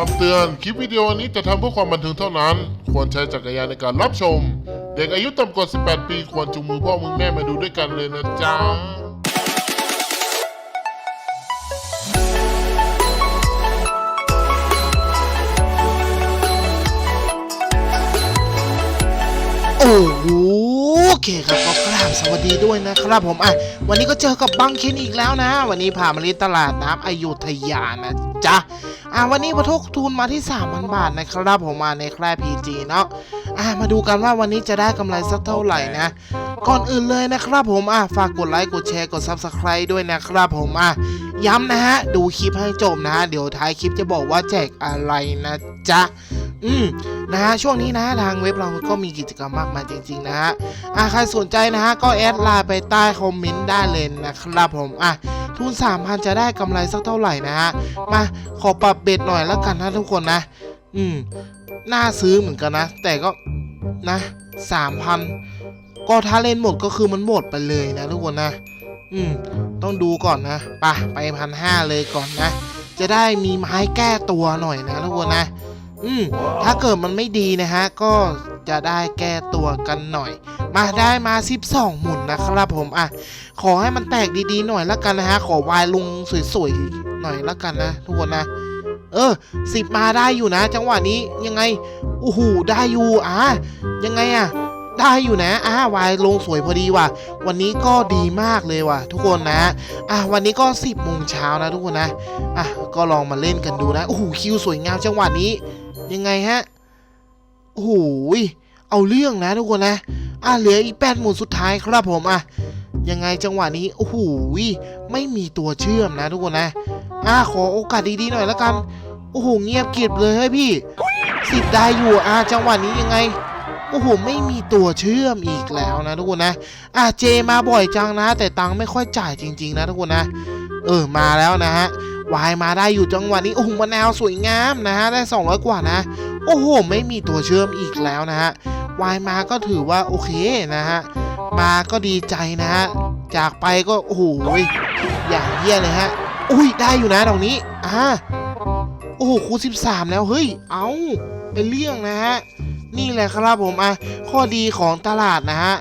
คำเตือน คลิปวิดีโอนี้จะทำเพื่อความบันเทิงเท่านั้น ควรใช้จักรยานในการรับชม เด็กอายุต่ำกว่า 18 ปี ควรจูงมือพ่อมึงแม่มาดูด้วยกันเลยนะจ๊ะ เคครับก็กราบสวัสดีด้วยนะครับผมอะวันนี้ก็เจอกับบังเคนอีกแล้วนะ วันนี้พามาที่ตลาดน้ำอยุธยานะจ๊ะอะวันนี้พระทุกทุนมาที่ 3,000 บาทนะครับผมมาในแคร่พีจีเนาะอะมาดูกันว่าวันนี้จะได้กำไรสักเท่าไหร่นะ ก่อนอื่นเลยนะครับผมอะฝากกดไลค์กดแชร์กด Subscribe ด้วยนะครับผมอะย้ำนะฮะดูคลิปให้จบนะฮะเดี๋ยวท้ายคลิปจะบอกว่าแจกอะไรนะจ๊ะ อืมนะฮะช่วงนี้นะทางเว็บเราก็มีกิจกรรมมากมายจริง ๆ นะฮะอะใครสนใจนะฮะก็แอดไลน์ไปใต้คอมเมนต์ได้เลยนะครับผมอะทุน3,000 จะได้กำไรสักเท่าไหร่นะฮะมาขอปรับเบ็ดหน่อยแล้วกันนะทุกคนนะ อืมน่าซื้อเหมือนกันนะ แต่ก็นะ3,000 ก็ถ้าเล่นหมดก็คือมันหมดไปเลยนะทุกคนนะอืมต้องดูก่อนนะไปไปพันห้าเลยก่อนนะ จะได้มีไม้แก้ตัวหน่อยนะทุกคนนะ อืมถ้าเกิดมันไม่ดีนะฮะ ก็จะได้แก้ตัวกันหน่อย มาได้มา 12 หมุนนะครับผมอะขอให้มันแตกดีๆหน่อยละกันนะฮะ ขอวายลุงสวยๆหน่อยละกันนะทุกคนนะ เออสิบมาได้อยู่นะ จังหวะนี้ยังไงโอ้โหได้อยู่อะยังไงอะได้อยู่นะอ่าวายลงสวยพอดีว่ะ วันนี้ก็ดีมากเลยว่ะ ทุกคนนะ อะวันนี้ก็ 10โมงเช้านะทุกคนนะ อะก็ลองมาเล่นกันดูนะ โอ้โหคิวสวยงามจังหวะนี้ ยังไงฮะโอ้โหเอาเรื่องนะทุกคนนะ อะเหลืออีกแปดหมุนสุดท้ายครับผมอะยังไงจังหวะนี้โอ้โหไม่มีตัวเชื่อมนะทุกคนนะ อะขอโอกาสดีๆหน่อยแล้วกันโอ้โหเงียบกริบเลยเฮ้ยพี่สิบได้อยู่อะจังหวะนี้ยังไงโอ้โหไม่มีตัวเชื่อมอีกแล้วนะทุกคนนะอะเจมาบ่อยจังนะ แต่ตังค์ไม่ค่อยจ่ายจริง ๆ นะทุกคนนะ เออมาแล้วนะฮะ วายมาได้อยู่จังหวะนี้โอ้โหมะนาวสวยงามนะฮะได้200กว่านะ โอ้โห ไม่มีตัวเชื่อมอีกแล้วนะฮะวายมาก็ถือว่าโอเคนะฮะมาก็ดีใจนะฮะจากไปก็โอ้โหอย่างเยี่ยเลยฮะอุ้ยได้อยู่นะตรงนี้อ่าโอ้โหคูณ13 แล้วเฮ้ยเอาเป็นเรื่องนะฮะนี่แหละครับผมอะข้อดีของตลาดนะฮะ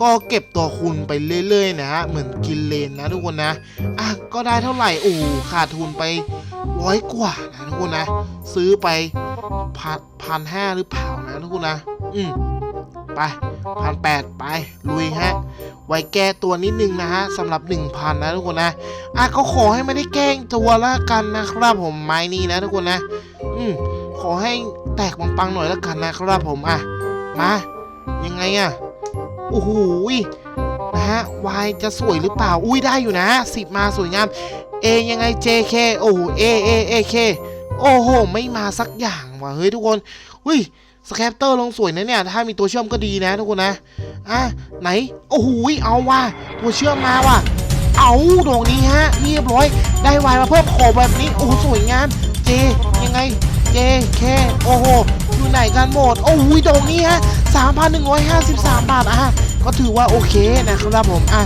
ก็เก็บตัวคุณไปเรื่อยๆนะฮะเหมือนกินเลนนะทุกคนนะอะก็ได้เท่าไหร่โอ้ขาดทุนไปร้อยกว่านะทุกคนนะ ซื้อไปพันพันห้าหรือเปล่านะทุกคนนะ อืมไปพันแปดไป ลุยฮะ ไว้แก้ตัวนิดนึงนะฮะสำหรับ 1,000 นะทุกคนนะ อะก็ขอให้ไม่ได้แกล้งตัวละกันนะครับผมไม้นี้นะทุกคนนะ อืมขอให้แตกปังๆหน่อยละกันนะครับผมอะมายังไงอะ โอ้โหยนะฮะวายจะสวยหรือเปล่า อุ้ยได้อยู่นะสิบมาสวยงามเอยังไง JK โอ้โห A A A K โอ้โห ไม่มาสักอย่างว่ะเฮ้ยทุกคนอุ้ยสแคปเตอร์ลงสวยนะเนี่ย ถ้ามีตัวเชื่อมก็ดีนะทุกคนนะ อะ ไหน โอ้โหยเอาว่ะ ตัวเชื่อมมาว่ะ เอาดอกนี้ฮะ เรียบร้อย ได้วายมาเพิ่มขอแบบนี้ โอ้สวยงาม เจ ยังไง เจ แค โอ้โห อยู่ไหนกันหมด โอ้โหดอกนี้ฮะ 3,153 บาท อะ ก็ถือว่าโอเคนะครับผม อะ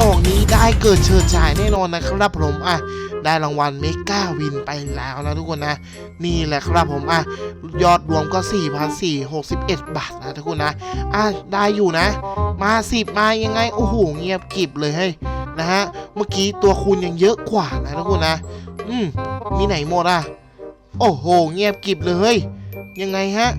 ดอกนี้ได้เกิดเฉิดฉายแน่นอนนะครับผม อะ ได้รางวัลเมกาวินไปแล้วนะทุกคนนะ นี่แหละครับผม อะ ยอดรวมก็ 4,461 บาทนะทุกคนนะ อะ ได้อยู่นะ มา 10 มายังไง โอ้โห เงียบกริบเลยเฮ้ย นะฮะ เมื่อกี้ตัวคูณยังเยอะกว่านะทุกคนนะ อืม มีไหนหมดอะ โอ้โห เงียบกริบเลย ยังไงฮะ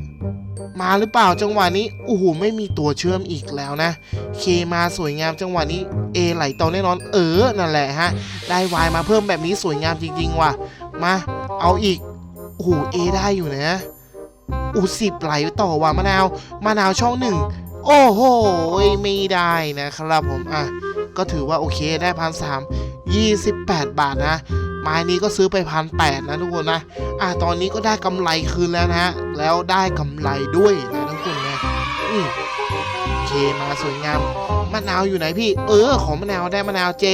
มาหรือเปล่าจังหวะนี้โอ้โหไม่มีตัวเชื่อมอีกแล้วนะ เคมาสวยงามจังหวะนี้เอไหลต่อแน่นอน เออนั่นแหละฮะ ได้วายมาเพิ่มแบบนี้สวยงามจริง ๆ ว่ะ มา เอาอีกโอ้โหเอได้อยู่นะอู้สิบไหลต่อว่ะมะนาวมะนาวช่องหนึ่งโอ้โหไม่ได้นะครับผมอะก็ถือว่าโอเคได้พันสามยี่สิบแปดบาทนะ ไม้นี้ก็ซื้อไปพันแปดนะทุกคนนะอะตอนนี้ก็ได้กำไรคืนแล้วนะฮะแล้วได้กำไรด้วยนะทุกคนนะอืมโอเคมาสวยงามมะนาวอยู่ไหนพี่ เออ ของมะนาวได้มะนาวเจ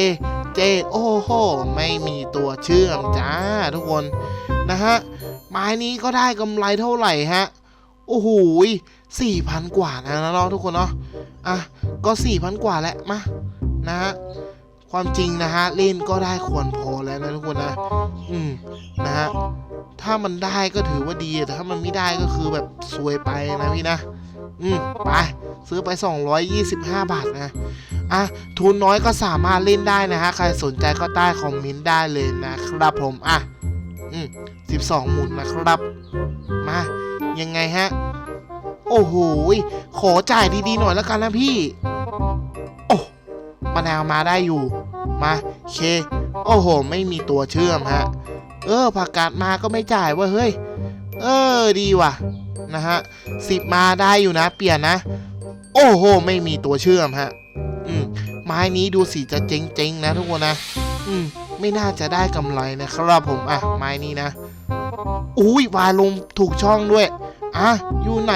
เจ โอ้โหไม่มีตัวเชื่อมจ้าทุกคนนะฮะไม้นี้ก็ได้กำไรเท่าไหร่ฮะโอ้โหสี่พันกว่านะเนาะทุกคนเนาะอะก็สี่พันกว่าแหละมานะฮะ ความจริงนะฮะเล่นก็ได้ควรพอแล้วนะทุกคนนะ อืมนะฮะถ้ามันได้ก็ถือว่าดีแต่ถ้ามันไม่ได้ก็คือแบบซวยไปนะพี่นะอืมไปซื้อไป 225 บาทนะอะทุนน้อยก็สามารถเล่นได้นะฮะใครสนใจก็ใต้คอมเมนต์ได้เลยนะครับผมอะอืม12 หมุนนะครับ มายังไงฮะ โอ้โหขอจ่ายดีๆหน่อยแล้วกันนะพี่ มะนาวมาได้อยู่ มาเค โอ้โห ไม่มีตัวเชื่อมฮะ เออผักกาดมาก็ไม่จ่ายว่าเฮ้ย เออดีว่ะนะฮะสิบมาได้อยู่นะ เปลี่ยนนะ โอ้โห ไม่มีตัวเชื่อมฮะ อืมไม้นี้ดูสิจะเจ๊งๆนะทุกคนนะ อืมไม่น่าจะได้กำไรนะครับผมอะไม้นี้นะอุ้ยวาลงถูกช่องด้วย อะ อยู่ไหน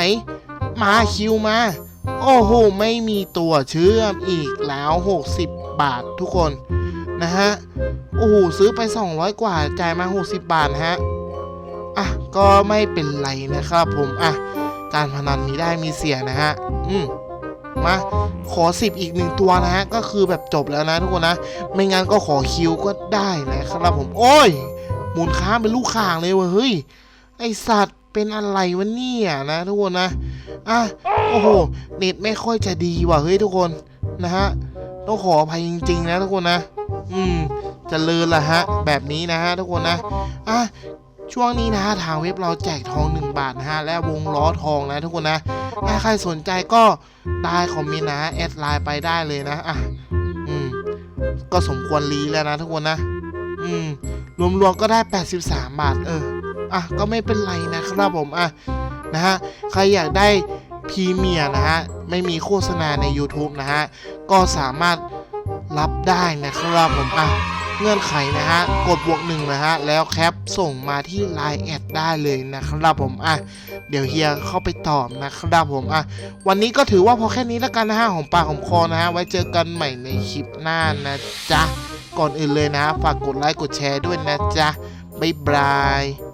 มาคิวมา โอ้โห ไม่มีตัวเชื่อมอีกแล้ว 60 บาททุกคนนะฮะ โอ้โห ซื้อไป 200 กว่า จ่ายมา 60 บาทนะฮะ อะ ก็ไม่เป็นไรนะครับผม อะ การพนันมีได้มีเสียนะฮะ อืมมาขอ 10 อีกหนึ่งตัวนะฮะ ก็คือแบบจบแล้วนะทุกคนนะ ไม่งั้นก็ขอคิวก็ได้นะครับผม โอ้ยหมุนค้าเป็นลูกข่างเลยเว้ย เฮ้ย ไอสัตว์ เป็นอะไรวะเนี่ยนะทุกคนนะอะโอ้โหเน็ตไม่ค่อยจะดีว่ะเฮ้ยทุกคนนะฮะต้องขออภัยจริง ๆ นะทุกคนนะ อืมเจะเลินละฮะ แบบนี้นะฮะทุกคนนะอะช่วงนี้นะฮะทางเว็บเราแจกทอง 1 บาทนะฮะและวงล้อทองนะทุกคนนะถ้าใครสนใจก็ใต้คอมเมนต์นะแอดไลน์ไปได้เลยนะอะอืมก็สมควรรีแล้วนะทุกคนนะ อืมรวมๆก็ได้ 83 บาทเออ อะก็ไม่เป็นไรนะครับผมอะนะฮะใครอยากได้พรีเมียนะฮะไม่มีโฆษณาใน YouTube นะฮะก็สามารถรับได้นะครับผมอะเงื่อนไขนะฮะกดบวกหนึ่งนะฮะแล้วแคปส่งมาที่ Line แอดได้เลยนะครับผมอะเดี๋ยวเฮียเข้าไปตอบนะครับผมอะวันนี้ก็ถือว่าพอแค่นี้แล้วกันนะฮะของปากของคอนะฮะไว้เจอกันใหม่ในคลิปหน้านะจ๊ะก่อนอื่นเลยนะฮะฝากกดไลค์กดแชร์ด้วยนะจ๊ะบ๊ายบาย